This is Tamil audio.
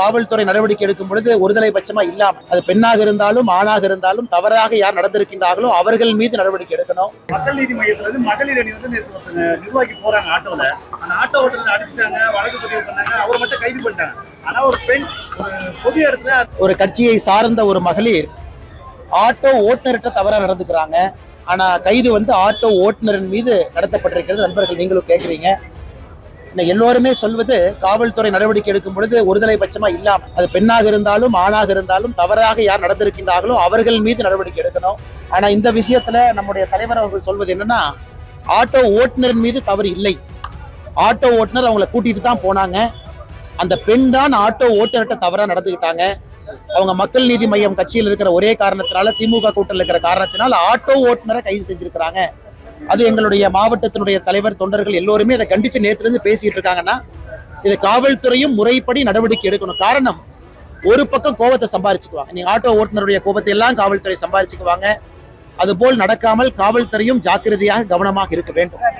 காவல்துறை நடவடிக்கை எடுக்கும் பொழுது ஒருதலை பட்சமா இல்லாம அது பெண்ணாக இருந்தாலும் ஆணாக இருந்தாலும் தவறாக யார் நடந்திருக்கின்றார்களோ அவர்கள் மீது நடவடிக்கை எடுக்கணும். மக்கள் நீதி மையத்துல இருந்து மகளிர் அணி வந்து நிர்வாகி போறாங்க ஆட்டோல. அந்த ஆட்டோ ஓட்டுநர் அடிச்சிட்டாங்க வழக்கு பதிவு பண்ணாங்க அவர் மட்டும் கைது பண்ணிட்டாங்க. ஆனா ஒரு பெண் பொது இடத்துல ஒரு கட்சியை சார்ந்த ஒரு மகளிர் ஆட்டோ ஓட்டுநர்கிட்ட தவறா நடந்துக்கிறாங்க. ஆனா கைது வந்து ஆட்டோ ஓட்டுநரின் மீது நடத்தப்பட்டிருக்கிறது. நண்பர்கள் நீங்களும் கேட்குறீங்க எல்லோருமே சொல்வது காவல்துறை நடவடிக்கை எடுக்கும் பொழுது ஒருதலை பட்சமா இல்லாம அது பெண்ணாக இருந்தாலும் ஆணாக இருந்தாலும் தவறாக யார் நடந்திருக்கின்றார்களோ அவர்கள் மீது நடவடிக்கை எடுக்கணும். ஆனா இந்த விஷயத்துல நம்முடைய தலைவர் அவர்கள் சொல்வது என்னன்னா ஆட்டோ ஓட்டுநரின் மீது தவறு இல்லை. ஆட்டோ ஓட்டுநர் அவங்கள கூட்டிட்டு தான் போனாங்க. அந்த பெண் தான் ஆட்டோ ஓட்டுநர்கிட்ட தவறா நடந்துக்கிட்டாங்க அவங்க மக்கள் நீதி மையம் கட்சியில் இருக்கிற ஒரே காரணத்தினால திமுக கூட்டத்தில் இருக்கிற காரணத்தினால் ஆட்டோ ஓட்டுநரை கைது செஞ்சிருக்கிறாங்க. அது எங்களுடைய மாவட்டத்தினுடைய தலைவர் தொண்டர்கள் எல்லோருமே அதை கண்டிச்சு நேத்துல இருந்து பேசிட்டு இருக்காங்கன்னா இது காவல்துறையும் முறைப்படி நடவடிக்கை எடுக்கணும். காரணம் ஒரு பக்கம் கோபத்தை சம்பாரிச்சுக்குவாங்க. நீங்க ஆட்டோ ஓட்டுநருடைய கோபத்தை எல்லாம் காவல்துறை சம்பாரிச்சுக்குவாங்க. அதுபோல் நடக்காமல் காவல்துறையும் ஜாக்கிரதையாக கவனமாக இருக்க வேண்டும்.